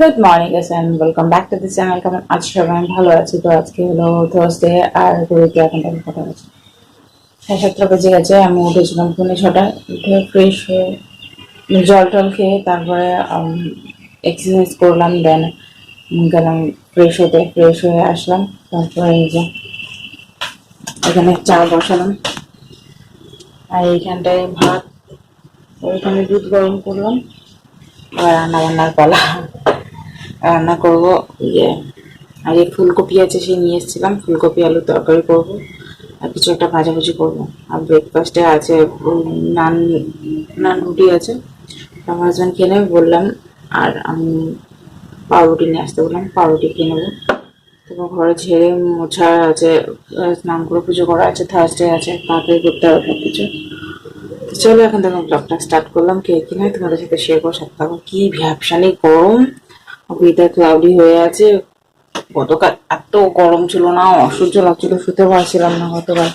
Good morning S and welcome back to this channel কেমন আজ সবাই? আমি ভালো আছি তো আজকে হলো থার্সডে আর ঘুরিতে এখন টাইম কথা গেছে সাড়ে সাতটা বেজে গেছে, আমি উঠেছিলাম পৌনে ছটা, উঠে ফ্রেশ হয়ে জল টল খেয়ে তারপরে এক্সারসাইজ করলাম দেন গেলাম ফ্রেশ হতে ফ্রেশ হয়ে আসলাম। তারপরে এই যে এখানে চা বসালাম। আর এইখানটায় ভাত, ওইখানে দুধ গরম করলাম। আর রান্না বান্নার পালা। রান্না করব ইয়ে আগে ফুলকপি আছে সেই নিয়ে এসেছিলাম, ফুলকপি আলু তরকারি করব, আর কিছু একটা ভাজাভুজি করব। আর ব্রেকফাস্টে আছে নান নান রুটি আছে, আমার হাজব্যান্ড খেয়ে নেবে বললাম, আর আমি পাউরুটি নিয়ে আসতে বললাম, পাউরুটি খেয়ে নেব। তারপর ঘরে ঝেড়ে মোছা আছে স্নান করে পুজো করা আছে থার্সডে আছে, তাড়াতাড়ি করতে হবে সব কিছু চলো এখন দেখো ব্লগটা স্টার্ট করলাম, কে কিনা তোমাদের সাথে শেয়ার করো সাথে থাকো কি ভ্যাপসানি গরম। ওয়েদার ক্লাউডি হয়ে আছে। গতকাল এত গরম ছিল না, অসহ্য লাগছিল, শুতে পারছিলাম না গতকাল।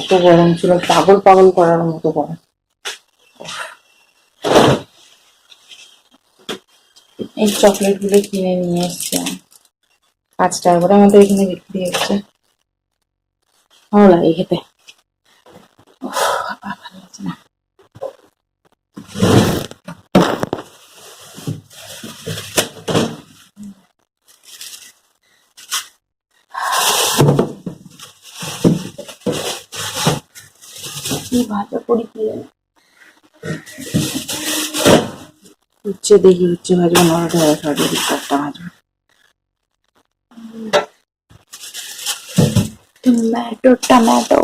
এত গরম ছিল, পাগল পাগল করার মতো গরম। এই চকলেটগুলো কিনে নিয়ে এসছি। পাঁচ টাকা করে আমাদের এখানে বিক্রি হচ্ছে। ভালো লাগে খেতে উফ, বাবা, ভালো লাগছে না কি ভাজা করি কি জানি উচ্ছে দেখি উচ্ছে ভাজবো নরটা সরি একটা ভাজবো টমেটো টমেটো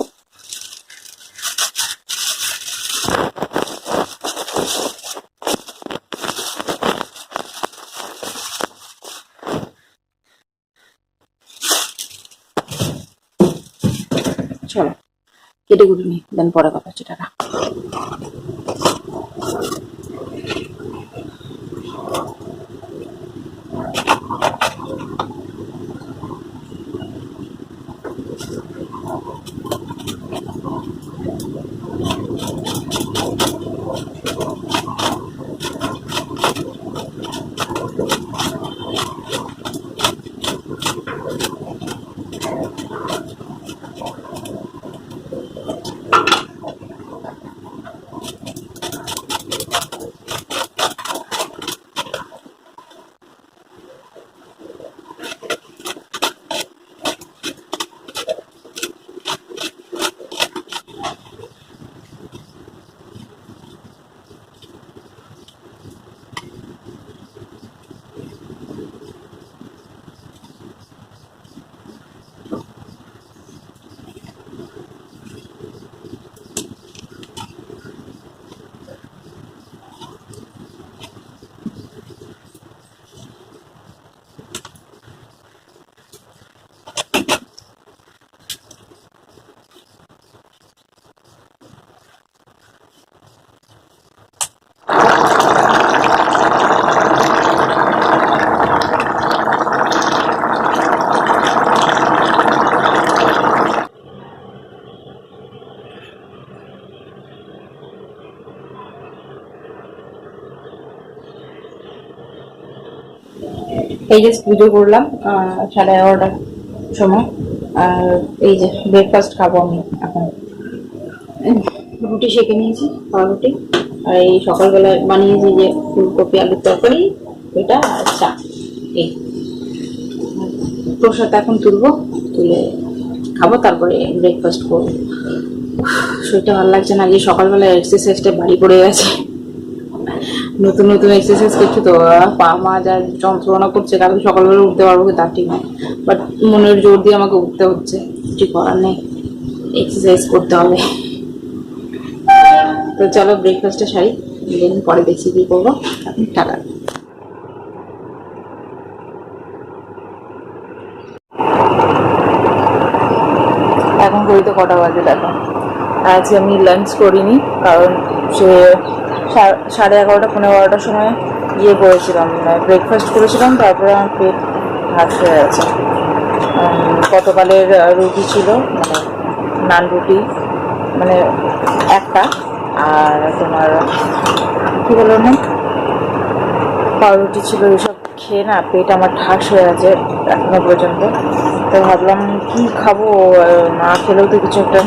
চলো কেটে কুটে নি দেন এই যে পুজো করলাম সাড়ে এগারোটার সময়। আর এই যে ব্রেকফাস্ট খাব আমি এখন। রুটি সেঁকে নিয়েছি রুটি আর এই সকালবেলায় বানিয়েছি যে ফুলকপি, আলুর তরকারি, এটা আর চা। এই। প্রসাদ এখন তুলবো, তুলে খাব, তারপরে ব্রেকফাস্ট করব। শরীরটা ভালো লাগছে না, আজকে সকালবেলা এক্সারসাইজটা বাড়ি পড়ে গেছে। নতুন নতুন এক্সারসাইজ করছি তো পা মা যা যন্ত্রণা করছে, কালকে সকালবেলা উঠতে পারব তার ঠিক নেই। বাট মনের জোর দিয়ে আমাকে উঠতে হচ্ছে, কিছু করার নেই। এক্সারসাইজ করতে হবে। তো চলো ব্রেকফাস্টে সারি দিন পরে দেখছি কি করব। এখন টাকা এখন ঘড়িতে কটা বাজে দেখো। আজ আমি লাঞ্চ করিনি, কারণ সা- সাড়ে এগারোটা পনেরো বারোটার সময় ইয়ে করেছিলাম ব্রেকফাস্ট করেছিলাম, তারপরে আমার পেট ভাত হয়ে গেছে। গতকালের রুটি ছিল মানে নান রুটি মানে একটা, আর তোমার, কী বলব না পাউরুটি ছিল এসব খেয়ে না পেট আমার ঠাস হয়ে আছে এখনও পর্যন্ত। তো ভাবলাম কি খাব না খেলেও তো কিছু একটা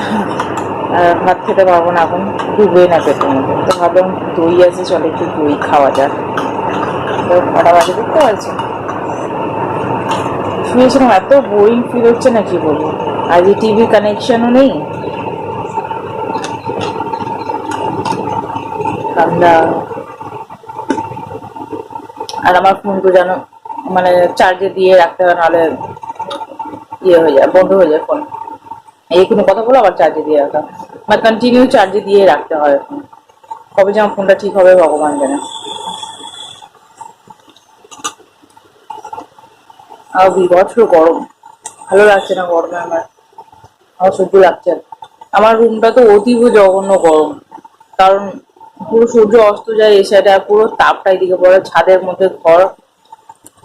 ভাত খেতে পারব না, এখন ডুবে না পেটের মধ্যে। তো ভাবলাম দই আছে, চলে একটু দই খাওয়া যাক। তো কটা বাজে দেখতে পাচ্ছি শুয়েছিলাম এত বোরিং ফিল হচ্ছে না কি বলব আজ টিভি কানেকশনও নেই। ঠান্ডা। আর আমার ফোন তো যেন মানে চার্জে দিয়ে রাখতে হয় নাহলে ইয়ে হয়ে যায়, বন্ধ হয়ে যায় ফোন এই কোনো কথা বলো, আবার চার্জে দিয়ে রাখা। মানে কন্টিনিউ চার্জে দিয়ে রাখতে হয় এখন। কবে যে ফোনটা ঠিক হবে ভগবান জানে। আর বিভৎস গরম। ভালো লাগছে না গরমে আমার। আমার সহ্য লাগছে। আমার রুমটা তো অতীব জঘন্য গরম। কারণ পুরো সূর্য অস্ত যায় এ সাইডে পুরো তাপটা এদিকে পড়ে। ছাদের মধ্যে ঘর,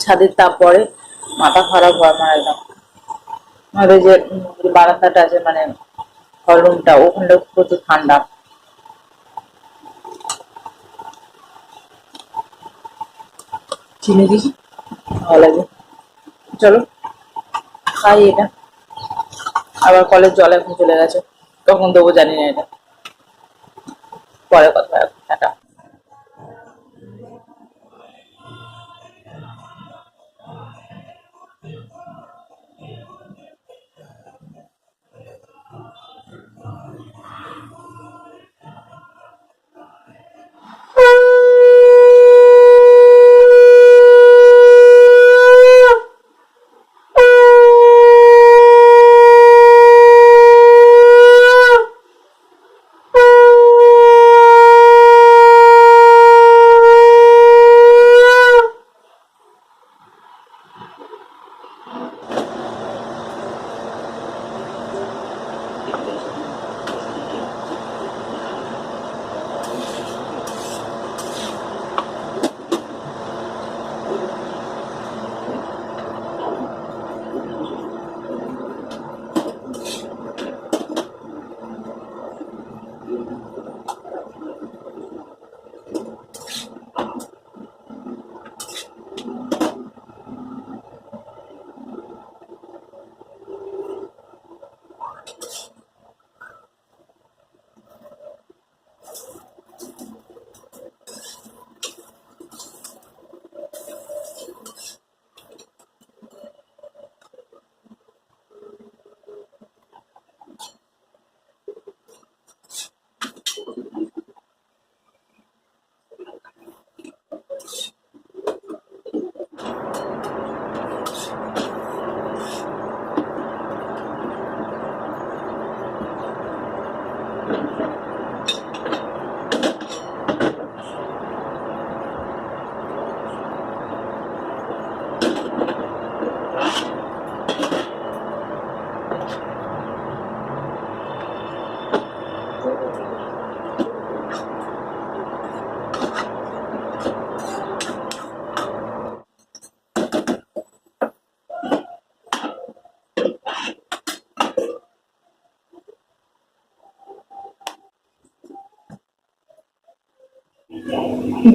ছাদের তাপ পড়ে। মাথা খারাপ হয় আমার একদম। আমাদের যে বারান্দাটা আছে মানে হল রুমটা ওখানটা প্রচুর ঠান্ডা। চিনি দিস? ভালো লাগে। চলো খাই এটা। আবার কলের জল এখন চলে গেছে কখন দেবো জানি না এটা। পরে কথা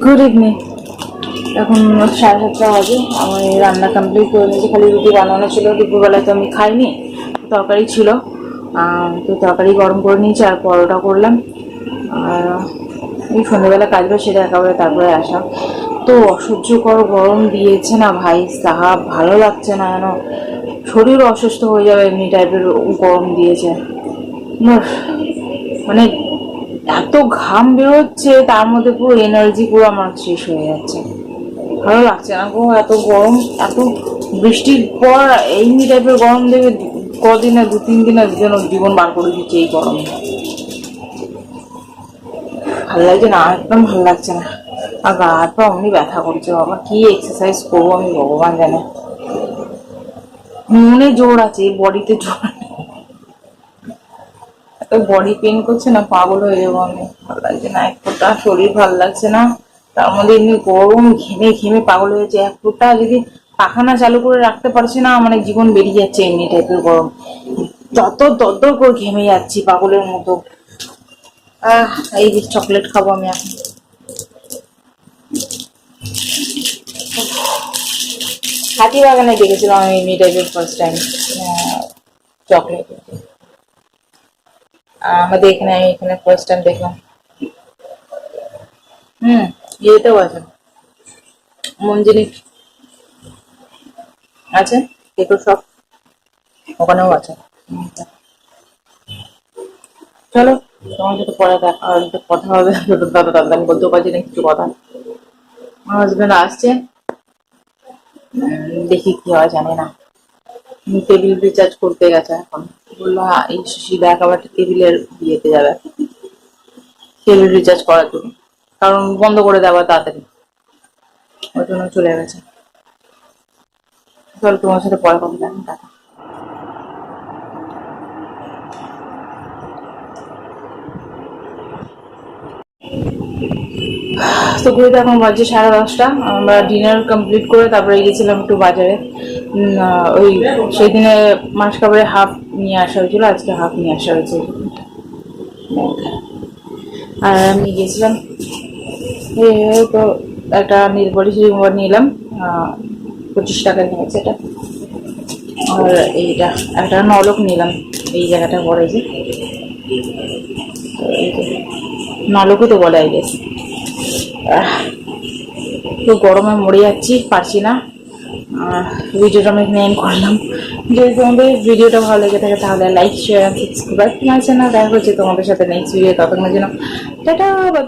গুড ইভিনিং এখন সাড়ে সাতটা বাজে। আমি রান্না কমপ্লিট করে নিয়েছি। খালি রুটি বানানো ছিল। দুপুরবেলায় তো আমি খাইনি। তরকারি ছিল। তো তরকারি গরম করে নিয়েছি আর পরোটা করলাম। আর এই সন্ধ্যেবেলা কাজটা সেটা একেবারে তারপরে আসা। তো অসহ্যকর গরম দিয়েছে না ভাই। সাহাব, ভালো লাগছে না যেন। শরীর অসুস্থ হয়ে যাবে এমনি টাইপের গরম দিয়েছে। মানে এত ঘাম বেরোচ্ছে, তার মধ্যে পুরো এনার্জি পুরো আমার শেষ হয়ে যাচ্ছে। ভালো লাগছে না গো, এত গরম, এত বৃষ্টির পর এই টাইপের গরম দেবে কদিনে দু, তিন দিনের জন্য জীবন বার করে দিচ্ছে এই গরমে। ভালো লাগছে না একদম ভালো লাগছে না। আর গা পা অমনি ব্যথা করছে, বাবা, কি এক্সারসাইজ করব আমি ভগবান জানে। মনে জোর আছে বডিতে জোর। এত বডি পেন করছে না, পাগল হয়ে যাব আমি। ভালো লাগছে না, এক ফোঁটা শরীর ভালো লাগছে না। তার মধ্যে এমনি গরম ঘেমে ঘেমে পাগল হয়েছে এক ফোঁটা যদি পাখানা চালু করে রাখতে পারছি না মানে জীবন বেরিয়ে যাচ্ছে এমনি টাইপের গরম। তত তত করে ঘেমে যাচ্ছি পাগলের মতো। এই চকলেট খাব আমি এখন। হাতিবাগানে দেখেছিলাম আমি এমনি টাইপের ফার্স্ট টাইম চকলেট আমাদের এখানে, আমি এখানে ফার্স্ট টাইম দেখলাম। হুম, ইয়েতেও আছে। মঞ্জিরি আছে কেকো সব ওখানেও আছে। চলো, তোমার সাথে পরে দেখা কথা হবে। দাদা দাদা আমি বলতেও পারছি না কিছু কথা। আমার হাজবেন্ড আসছে। দেখি কি হয়, জানি না। টেবিল রিচার্জ করতে গেছে এখন। বলল হ্যাঁ, এই শিশিরা একেবারে টেবিলের বিয়েতে যাবে। টেবিল রিচার্জ করার জন্য। কারণ বন্ধ করে দেওয়া তাড়াতাড়ি। ওই জন্য চলে গেছে। চল তোমার সাথে পরে কথা দেখেন তো ঘুরে এখন বাজে সাড়ে দশটা। আমরা ডিনার কমপ্লিট করে তারপরে গেছিলাম একটু বাজারে। ওই সেই দিনে মাস কাপড়ে হাফ নিয়ে আসা হয়েছিল, আজকে হাফ নিয়ে আসা হয়েছে। আর আমি গেছিলাম তো একটা নীল পলিশ রিমুভার নিলাম পঁচিশ টাকা নিয়েছে এটা। আর এইটা, একটা নলক নিলাম, এই জায়গাটা তো যে, নলকও তো বলে আই গেছে। তো গরমে মরে যাচ্ছি, পারছি না। ভিডিওটা আমি মেন করলাম। যদি তোমাদের ভিডিওটা ভালো লেগে থাকে তাহলে লাইক শেয়ার অ্যান্ড সাবস্ক্রাইব তোমার চ্যানেল দেখা হচ্ছে তোমাদের সাথে নেক্সট ভিডিও ততক্ষণের জন্য টাটা, বাই